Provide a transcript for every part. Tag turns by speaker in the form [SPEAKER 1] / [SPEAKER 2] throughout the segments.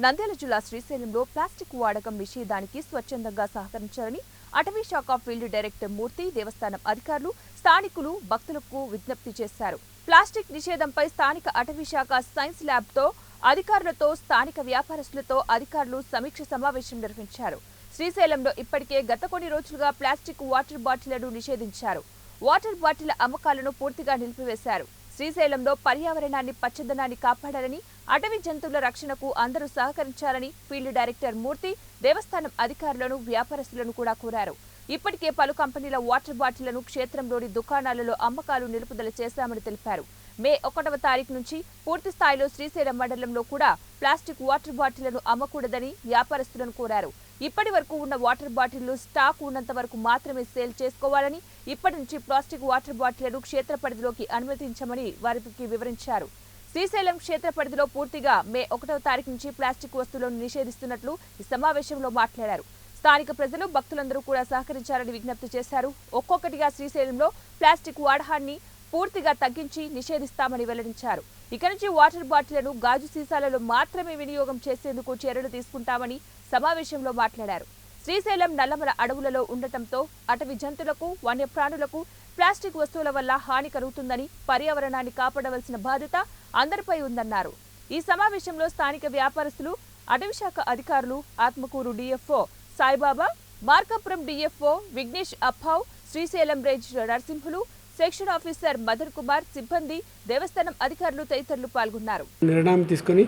[SPEAKER 1] నంద్యాల జిల్లా శ్రీశైలంలో ప్లాస్టిక్ వాడకం నిషేధానికి స్వచ్ఛందంగా సహకరించాలని అటవీ శాఖ ఫీల్డ్ డైరెక్టర్ మూర్తి దేవస్థానం అధికారులు స్థానికులు భక్తులకు విజ్ఞప్తి చేశారు. ప్లాస్టిక్ నిషేధంపై స్థానిక అటవీ శాఖ సైన్స్ ల్యాబ్తో అధికారులతో స్థానిక వ్యాపారస్తులతో అధికారులు సమీక్ష సమావేశం నిర్వహించారు. శ్రీశైలంలో ఇప్పటికే గత కొన్ని రోజులుగా ప్లాస్టిక్ వాటర్ బాటిళ్ళను నిషేధించారు. వాటర్ బాటిల్ అమ్మకాలను పూర్తిగా నిలిపివేశారు. శ్రీశైలంలో పర్యావరణాన్ని పచ్చదనాన్ని కాపాడాలని అటవీ జంతువుల రక్షణకు అందరూ సహకరించాలని ఫీల్డ్ డైరెక్టర్ మూర్తి దేవస్థానం అధికారులను వ్యాపారస్తులను కూడా కోరారు. ఇప్పటికే పలు కంపెనీల వాటర్ బాటిళ్ళను క్షేత్రంలోని దుకాణాలలో అమ్మకాలు నిలుపుదల చేశామని తెలిపారు. మే ఒకటవ తారీఖు నుంచి పూర్తి స్థాయిలో శ్రీశైలం మండలంలో కూడా ప్లాస్టిక్ వాటర్ బాటిళ్ళను అమ్మకూడదని వ్యాపారస్తులను కోరారు. ఇప్పటి వరకు ఉన్న వాటర్ బాటిళ్ళు స్టాక్ ఉన్నంత వరకు మాత్రమే సేల్ చేసుకోవాలని ఇప్పటి నుంచి ప్లాస్టిక్ వాటర్ బాటిళ్ళను క్షేత్ర పరిధిలోకి అనుమతించమని వారికి వివరించారు. శ్రీశైలం క్షేత్ర పరిధిలో పూర్తిగా మే ఒకటవ తారీఖు నుంచి ప్లాస్టిక్ వస్తువులను నిషేధిస్తున్నట్లు ఈ సమావేశంలో మాట్లాడారు. స్థానిక ప్రజలు భక్తులందరూ కూడా సహకరించాలని విజ్ఞప్తి చేశారు. ఒక్కొక్కటిగా శ్రీశైలంలో ప్లాస్టిక్ వాడహాన్ని పూర్తిగా తగ్గించి నిషేధిస్తామని వెల్లడించారు. ఇక నుంచి వాటర్ బాటిళ్ళను గాజు సీసాలలో మాత్రమే వినియోగం చేసేందుకు చర్యలు తీసుకుంటామని సమావేశంలో మాట్లాడారు. శ్రీశైలం నల్లమల అడవులలో ఉండటంతో అటవీ జంతువులకు వన్యప్రాణులకు ప్లాస్టిక్ వస్తువుల వల్ల హాని కలుగుతుందని పర్యావరణాన్ని కాపాడవలసిన బాధ్యత అందరిపై ఉందన్నారు. ఈ సమావేశంలో స్థానిక వ్యాపారస్తులు అటవీశాఖ అధికారులు Atmakur DFO Saibaba Markapuram DFO Vignesh Appav Srisailam range Narasimhulu section officer Madan Kumar సిబ్బంది దేవస్థానం అధికారులు తదితరులు పాల్గొన్నారు.
[SPEAKER 2] నిర్ణయం తీసుకుని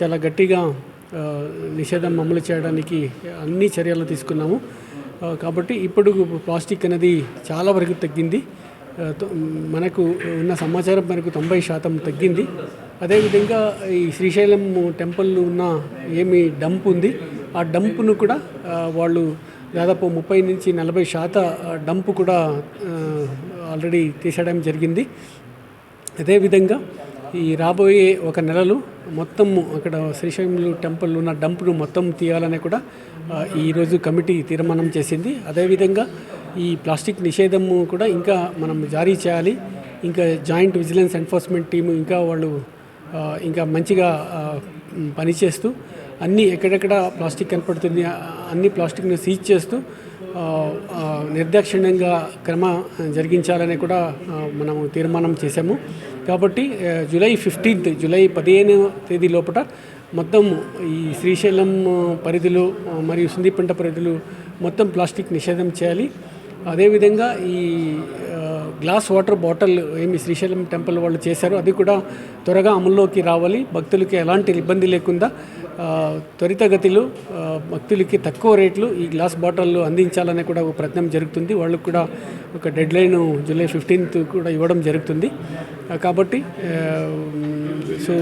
[SPEAKER 2] చాలా గట్టిగా నిషేధం అమలు చేయడానికి అన్ని చర్యలు తీసుకున్నాము. కాబట్టి ఇప్పుడు ప్లాస్టిక్ అనేది చాలా వరకు తగ్గింది. మనకు ఉన్న సమాచారం మనకు తొంభై శాతం తగ్గింది. అదేవిధంగా ఈ శ్రీశైలం టెంపుల్ ఉన్న ఏమి డంప్ ఉంది ఆ డంప్ను కూడా వాళ్ళు దాదాపు ముప్పై నుంచి నలభై శాత డంప్ కూడా ఆల్రెడీ తీసేయడం జరిగింది. అదేవిధంగా ఈ రాబోయే ఒక నెలలు మొత్తం అక్కడ శ్రీశైలంలో టెంపుల్ ఉన్న డంప్ను మొత్తం తీయాలని కూడా ఈరోజు కమిటీ తీర్మానం చేసింది. అదేవిధంగా ఈ ప్లాస్టిక్ నిషేధము కూడా ఇంకా మనం జారీ చేయాలి. ఇంకా జాయింట్ విజిలెన్స్ ఎన్ఫోర్స్మెంట్ టీము ఇంకా వాళ్ళు ఇంకా మంచిగా పనిచేస్తూ అన్ని ఎక్కడెక్కడ ప్లాస్టిక్ కనపడుతుంది అన్ని ప్లాస్టిక్ను సీజ్ చేస్తూ నిర్దాక్షిణ్యంగా క్రమ జరిగించాలని కూడా మనము తీర్మానం చేశాము. కాబట్టి జూలై ఫిఫ్టీన్త్ జూలై పదిహేను తేదీ లోపల మొత్తం ఈ శ్రీశైలం పరిధిలో మరియు సుందీపంట పరిధిలో మొత్తం ప్లాస్టిక్ నిషేధం చేయాలి. అదేవిధంగా ఈ గ్లాస్ వాటర్ బాటిల్ ఏమి శ్రీశైలం టెంపుల్ వాళ్ళు చేశారు అది కూడా త్వరగా అమల్లోకి రావాలి. భక్తులకి ఎలాంటి ఇబ్బంది లేకుండా త్వరితగతిలో భక్తులకి తక్కువ రేట్లు ఈ గ్లాస్ బాటిల్లు అందించాలనే కూడా ఒక ప్రయత్నం జరుగుతుంది. వాళ్ళకు కూడా ఒక డెడ్ లైన్ జూలై ఫిఫ్టీన్త్ కూడా ఇవ్వడం జరుగుతుంది. కాబట్టి సో